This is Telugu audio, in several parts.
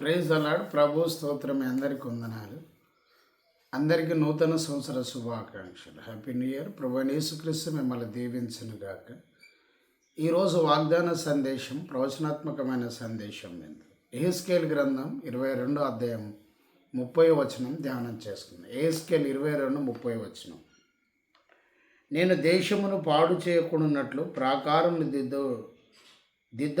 ప్రైజ్ అలాడ్ ప్రభు స్తోత్రం అందరికీ వందనాలు. అందరికీ నూతన సంవత్సర శుభాకాంక్షలు. హ్యాపీ న్యూ ఇయర్ ప్రభు యేసుక్రీస్తు మిమ్మల్ని దీవించను గాక ఈరోజు వాగ్దాన సందేశం ప్రవచనాత్మకమైన సందేశం మీద ఏస్కేల్ గ్రంథం ఇరవై రెండో అధ్యాయం ముప్పై వచనం ధ్యానం చేసుకుందాం. ఏస్కేల్ ఇరవై రెండు ముప్పై వచనం. నేను దేశమును పాడు చేయకుండాన్నట్లు ప్రాకారం దిద్దు దిద్ద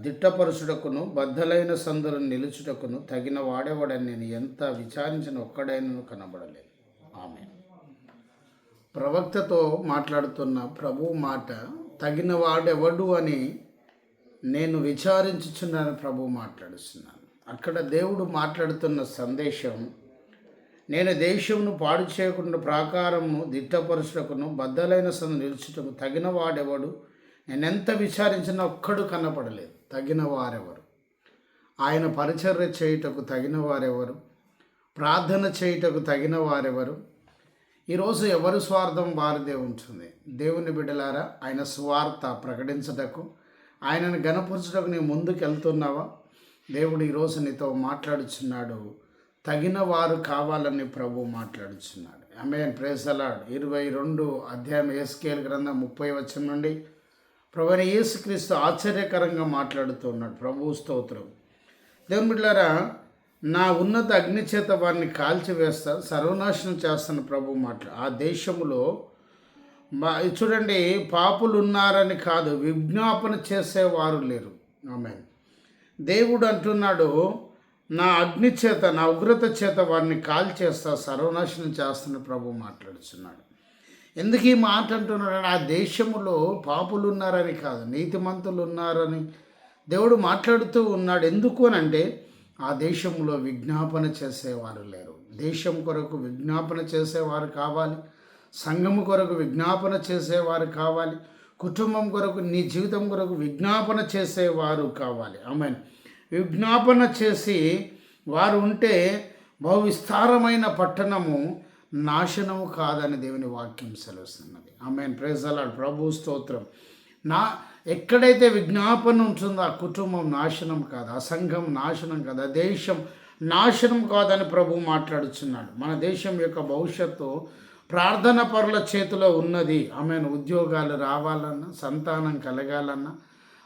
దిట్టపరుచుటకును బద్దలైన సందులను నిలుచుటకును తగిన వాడేవాడని నేను ఎంత విచారించిన ఒక్కడైనను కనబడలేదు ఆమె ప్రవక్తతో మాట్లాడుతున్న ప్రభు మాట తగిన వాడెవడు అని నేను విచారించుచున్నాను ప్రభు మాట్లాడుతున్నాను అక్కడ దేవుడు మాట్లాడుతున్న సందేశం నేను దేశమును పాడు చేయకుండా ప్రాకారమును దిట్టపరుచుటకును బద్దలైన సందు నిలుచుటకు తగిన వాడెవడు నేను ఎంత విచారించినా ఒక్కడు కనపడలేదు. తగిన వారెవరు? ఆయన పరిచర్య చేయుటకు తగిన వారెవరు? ప్రార్థన చేయుటకు తగిన వారెవరు? ఈరోజు ఎవరు స్వార్థం వారిదే ఉంటుంది దేవుని బిడ్డలారా ఆయన స్వార్థ ప్రకటించటకు ఆయనను గనపరచుటకు నీ ముందుకు వెళ్తున్నావా దేవుడు ఈరోజు నీతో మాట్లాడుచున్నాడు. తగిన వారు కావాలని ప్రభు మాట్లాడుచున్నాడు. అమెన్ ప్రేసలాడ్ ఇరవై రెండు అధ్యాయం ఏస్కేల్ గ్రంథం ముప్పై వచ్చిన నుండి ప్రభుని యేసుక్రీస్తు ఆశ్చర్యకరంగా మాట్లాడుతున్నాడు ప్రభు స్తోత్రం. దేవుని బిడ్డారా నా ఉన్నత అగ్ని చేత వారిని కాల్చివేస్తా సర్వనాశనం చేస్తాను ప్రభు మాట్లా. ఆ దేశంలో మా చూడండి పాపులు ఉన్నారని కాదు విజ్ఞాపన చేసేవారు లేరు. ఆమె దేవుడు అంటున్నాడు నా అగ్ని చేత నా ఉగ్రత చేత వారిని కాల్చేస్తా సర్వనాశనం చేస్తున్న ప్రభు మాట్లాడుతున్నాడు ఎందుకు ఈ మాట అంటున్నాడు? ఆ దేశములో పాపులు ఉన్నారని కాదు నీతిమంతులు ఉన్నారని దేవుడు మాట్లాడుతూ ఉన్నాడు. ఎందుకు అని అంటే ఆ దేశంలో విజ్ఞాపన చేసేవారు లేరు. దేశం కొరకు విజ్ఞాపన చేసేవారు కావాలి సంఘము కొరకు విజ్ఞాపన చేసేవారు కావాలి కుటుంబం కొరకు నీ జీవితం కొరకు విజ్ఞాపన చేసేవారు కావాలి. ఆమె విజ్ఞాపన చేసి వారు ఉంటే బహు విస్తారమైన పట్టణము నాశనము కాదని దేవుని వాక్యం సెలవుస్తున్నది. ఆమెన్ ప్రేజలాడు ప్రభు స్తోత్రం. నా ఎక్కడైతే విజ్ఞాపన ఉంటుందో ఆ కుటుంబం నాశనం కాదు ఆ సంఘం నాశనం కాదు ఆ దేశం నాశనం కాదని ప్రభు మాట్లాడుచున్నాడు. మన దేశం యొక్క భవిష్యత్తు ప్రార్థన పరుల చేతిలో ఉన్నది. ఆమె ఉద్యోగాలు రావాలన్నా సంతానం కలగాలన్నా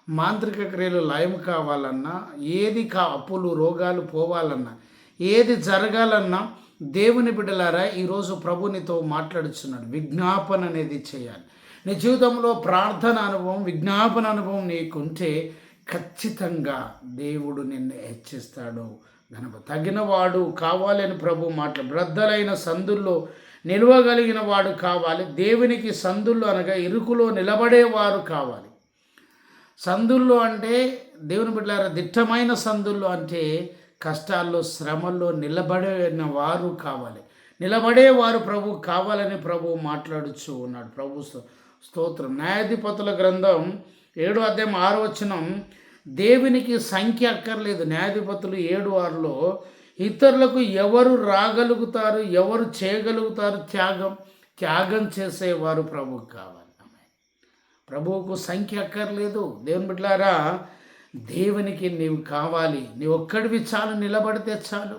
మాంత్రిక క్రియలు లయం కావాలన్నా ఏది కా అప్పులు రోగాలు పోవాలన్నా ఏది జరగాలన్నా దేవుని బిడ్డలారా ఈరోజు ప్రభునితో మాట్లాడుచున్నాడు. విజ్ఞాపన అనేది చేయాలి. నీ జీవితంలో ప్రార్థన అనుభవం విజ్ఞాపన అనుభవం నీకుంటే ఖచ్చితంగా దేవుడు నిన్ను హెచ్చిస్తాడు. గనప తగినవాడు కావాలని ప్రభు మాట్లా బ్రద్దలైన సందుల్లో నిలవగలిగిన వాడు కావాలి. దేవునికి సందుల్లో అనగా ఇరుకులో నిలబడేవారు కావాలి. సందుల్లో అంటే దేవుని బిడ్డలారా దిట్టమైన సందుల్లో అంటే కష్టాల్లో శ్రమల్లో నిలబడిన వారు కావాలి. నిలబడేవారు ప్రభు కావాలని ప్రభు మాట్లాడుచు ఉన్నాడు. ప్రభు స్తోత్రం. న్యాయాధిపతుల గ్రంథం ఏడు అధ్యాయం ఆరు వచనం దేవునికి సంఖ్య అక్కర్లేదు. న్యాయాధిపతులు ఏడు ఆరులో ఇతరులకు ఎవరు రాగలుగుతారు ఎవరు చేయగలుగుతారు త్యాగం త్యాగం చేసేవారు ప్రభువు కావాలి. ప్రభువుకు సంఖ్య అక్కర్లేదు. దేవుని బిడ్డారా దేవునికి నీవు కావాలి నీ ఒక్కడివి చాలు నిలబడితే చాలు.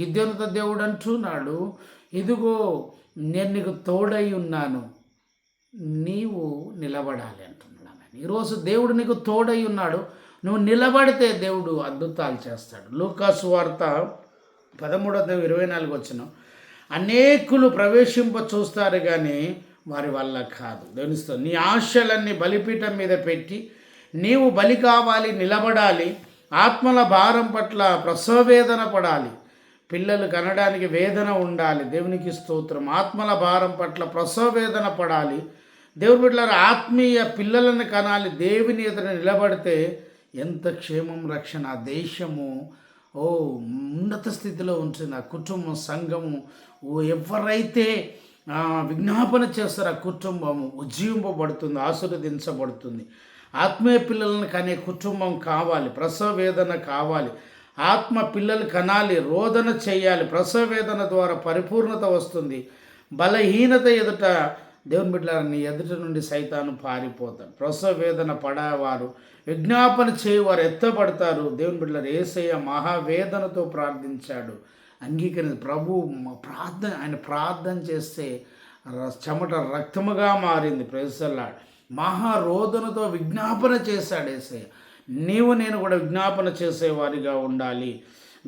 గిద్యోనత దేవుడు అంటున్నాడు ఇదిగో నేను నీకు తోడై ఉన్నాను. నీవు నిలబడాలి అంటున్నాడు ఆమె. ఈరోజు దేవుడు నీకు తోడై ఉన్నాడు. నువ్వు నిలబడితే దేవుడు అద్భుతాలు చేస్తాడు. లూకాసు వార్త పదమూడవ ఇరవై నాలుగు వచ్చిన అనేకులు ప్రవేశింప చూస్తారు కానీ వారి వల్ల కాదు. తెలుస్తూ నీ ఆశలన్నీ బలిపీఠం మీద పెట్టి నీవు బలి కావాలి నిలబడాలి ఆత్మల భారం పట్ల ప్రసవవేదన పడాలి. పిల్లలు కనడానికి వేదన ఉండాలి. దేవునికి స్తోత్రం. ఆత్మల భారం పట్ల ప్రసవవేదన పడాలి. దేవుని బిడ్డల ఆత్మీయ పిల్లలను కనాలి. దేవుని ఎదుట నిలబడితే ఎంత క్షేమం రక్షణ దేశము ఓ ఉన్నత స్థితిలో ఉంచిన కుటుంబం సంఘము ఓ ఎవరైతే విజ్ఞాపన చేస్తారు ఆ కుటుంబము ఉజ్జీవింపబడుతుంది ఆశీర్వదించబడుతుంది. ఆత్మీయ పిల్లలను కనే కుటుంబం కావాలి ప్రసవ వేదన కావాలి. ఆత్మ పిల్లలు కనాలి రోదన చేయాలి. ప్రసవ వేదన ద్వారా పరిపూర్ణత వస్తుంది. బలహీనత ఎదుట దేవుని బిడ్డలని ఎదుట నుండి సైతాను పారిపోతాడు. ప్రసవ వేదన పడేవారు విజ్ఞాపన చేయవారు ఎత్తపడతారు దేవుని బిడ్డలు ఏసయ్య మహావేదనతో ప్రార్థించాడు. అంగీకరించి ప్రభు ప్రార్థన ఆయన ప్రార్థన చేస్తే ర- చెమట రక్తముగా మారింది. ప్రజల్లాడు మహారోధనతో విజ్ఞాపన చేశాడు ఏసయ్య. నీవు నేను కూడా విజ్ఞాపన చేసేవారిగా ఉండాలి.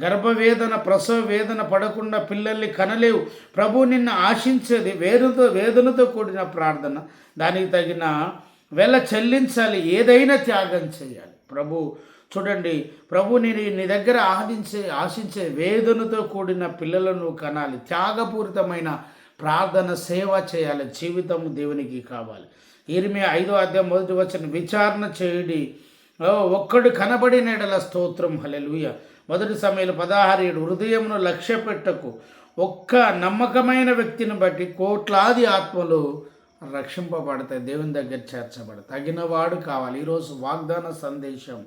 గర్భవేదన ప్రసవ వేదన పడకుండా పిల్లల్ని కనలేవు. ప్రభు నిన్ను ఆశించేది వేదనతో వేదనతో కూడిన ప్రార్థన. దానికి తగిన వెల చెల్లించాలి. ఏదైనా త్యాగం చేయాలి. ప్రభు చూడండి ప్రభు నేను నీ దగ్గర ఆదించే ఆశించే వేదనతో కూడిన పిల్లలను కనాలి. త్యాగపూరితమైన ప్రార్థన సేవ చేయాలి. జీవితం దేవునికి కావాలి. ఇరిమి ఐదో అధ్యాయం మొదటి వచ్చిన విచారణ చేయడి ఒక్కడు కనబడిన ఎడల స్తోత్రం. హలెలుయ మొదటి సమయంలో పదహారు ఏడు హృదయమును లక్ష్య పెట్టకు ఒక్క నమ్మకమైన వ్యక్తిని బట్టి కోట్లాది ఆత్మలు రక్షింపబడతాయి. దేవుని దగ్గర చేర్చబడతాయి. తగినవాడు కావాలి. ఈరోజు వాగ్దాన సందేశం.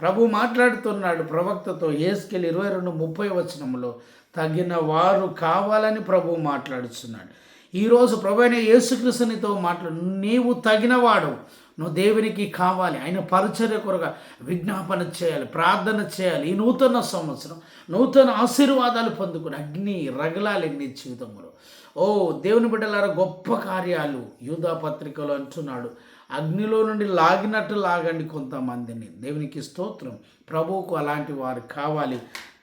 ప్రభు మాట్లాడుతున్నాడు ప్రవక్తతో ఏస్కెల్ ఇరవై రెండు ముప్పై వచనంలో. తగిన వారు కావాలని ప్రభు మాట్లాడుతున్నాడు ఈరోజు ప్రభు అయిన యేసుకృష్ణునితో మాట్లాడు నీవు తగినవాడు నువ్వు దేవునికి కావాలి. ఆయన పరిచర్య కొరగా విజ్ఞాపన చేయాలి ప్రార్థన చేయాలి. ఈ నూతన సంవత్సరం నూతన ఆశీర్వాదాలు పొందుకుని అగ్ని రగలాలి నీ జీవితంలో. ఓ దేవుని బిడ్డలారా గొప్ప కార్యాలు యూదా పత్రికలో అంటున్నాడు. అగ్నిలో నుండి లాగినట్టు లాగండి కొంతమందిని. దేవునికి స్తోత్రం. ప్రభువుకు అలాంటి వారు కావాలి.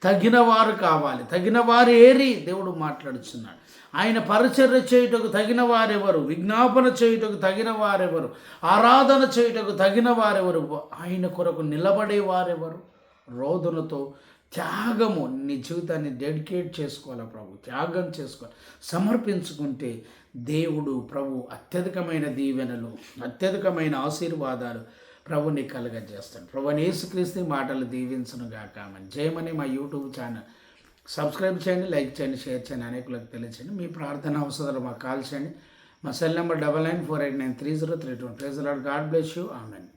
తగినవారు కావాలి. తగిన వారు ఏరి దేవుడు మాట్లాడుచున్నాడు. ఆయన పరిచర్య చేయుటకు తగిన వారెవరు విజ్ఞాపన చేయుటకు తగిన వారెవరు ఆరాధన చేయుటకు తగిన వారెవరు ఆయన కొరకు నిలబడే వారెవరు రోదనతో త్యాగము నీ జీవితాన్ని డెడికేట్ చేసుకోవాలి ప్రభు? త్యాగం చేసుకోవాలి సమర్పించుకుంటే దేవుడు ప్రభు అత్యధికమైన దీవెనలు అత్యధికమైన ఆశీర్వాదాలు ప్రభుని కలగజేస్తాడు ప్రభు యేసుక్రీస్తు మాటలు దీవించను గాక. ఆమెన్. జయమని మా యూట్యూబ్ ఛానల్. సబ్స్క్రైబ్ చేయండి లైక్ చేయండి షేర్ చేయండి అనేకులకు తెలియచేయండి మీ ప్రార్థన అవసరాలు మాకు కాల్ చేయండి. మా cell number double nine four eight nine three zero three two. Praise lord God bless you. Amen.